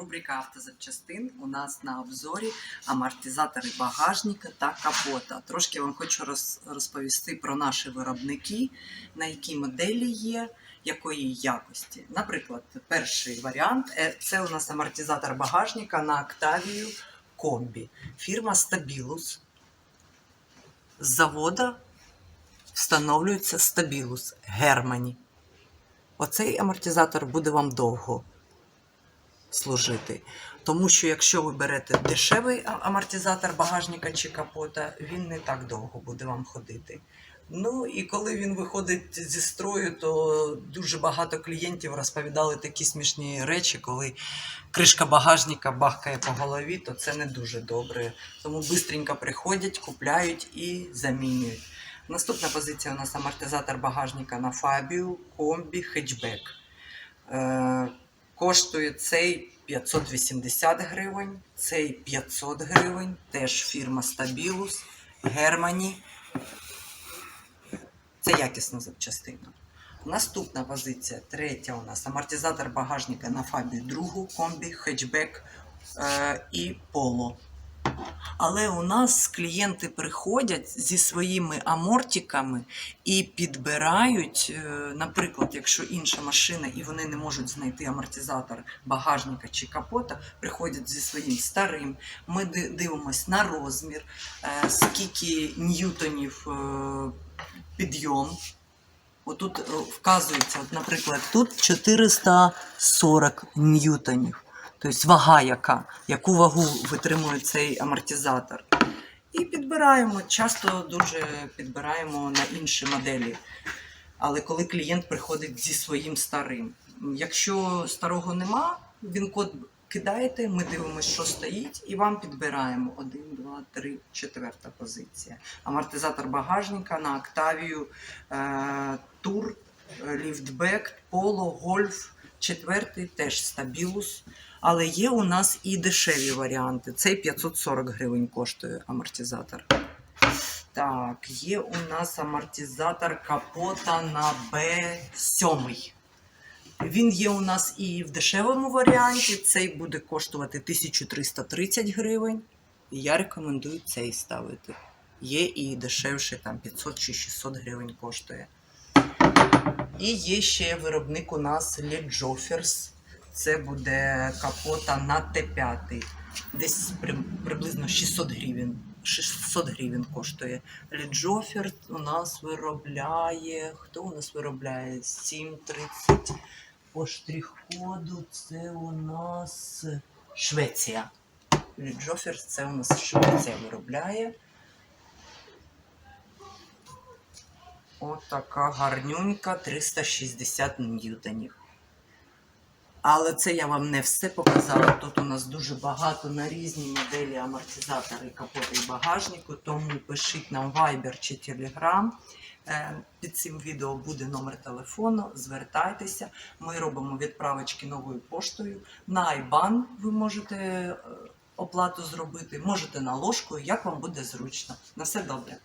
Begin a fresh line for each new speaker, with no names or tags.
рубрика автозапчастин. У нас на обзорі амортизатори багажника та капота. Трошки вам хочу розповісти про наші виробники, на які моделі є, якої якості. Наприклад, перший варіант е, це у нас амортизатор багажника на Octavia комбі. Фірма Stabilus. З завода встановлюється Stabilus Германі. Оцей амортизатор буде вам довго служити. Тому що якщо ви берете дешевий амортизатор багажника чи капота, він не так довго буде вам ходити. Ну і коли він виходить зі строю, то дуже багато клієнтів розповідали такі смішні речі, коли кришка багажника бахкає по голові, то це не дуже добре. Тому швидко приходять, купляють і замінюють. Наступна позиція у нас амортизатор багажника на Fabio комбі хетчбек. Коштує цей 580 гривень, цей 500 гривень, теж фірма Stabilus, Германі. Це якісна запчастина. Наступна позиція, третя у нас амортизатор багажника на фабі другу комбі, хетчбек е, і поло. Але у нас клієнти приходять зі своїми амортиками і підбирають, е, наприклад, якщо інша машина і вони не можуть знайти амортизатор багажника чи капота, приходять зі своїм старим. Ми ди- дивимось на розмір, е, скільки ньютонів е, підйом. Отут вказується, наприклад, тут 440 ньютонів. Тобто вага яка, яку вагу витримує цей амортизатор. І підбираємо, часто дуже підбираємо на інші моделі. Але коли клієнт приходить зі своїм старим. Якщо старого нема, він код кидаєте, ми дивимося, що стоїть, і вам підбираємо 1, 2, 3, четверта позиція. Амортизатор багажника на е, Тур, ліфтбек, поло, гольф, четвертий теж стабілус. Але є у нас і дешеві варіанти. Цей 540 гривень коштує амортизатор. Так, є у нас амортизатор капота на B7. Він є у нас і в дешевому варіанті. Цей буде коштувати 1330 гривень. Я рекомендую цей ставити. Є і дешевший, там 500 чи 600 гривень коштує. І є ще виробник у нас Leджоферс. Це буде капота на Т5. Десь приблизно 600 гривень. 600 гривень коштує. Ліджофер у нас виробляє. Хто у нас виробляє? 730 по штрих-коду. Це у нас Швеція. Ліджофер це у нас Швеція виробляє. От така гарнюнька 360 ньютонів. Але це я вам не все показала. Тут у нас дуже багато на різні моделі амортизатори капота і багажнику. Тому пишіть нам Viber чи Telegram. Е, Під цим відео буде номер телефону. Звертайтеся. Ми робимо відправочки новою поштою. На IBAN ви можете е, оплату зробити, можете на ложку, як вам буде зручно. На все добре.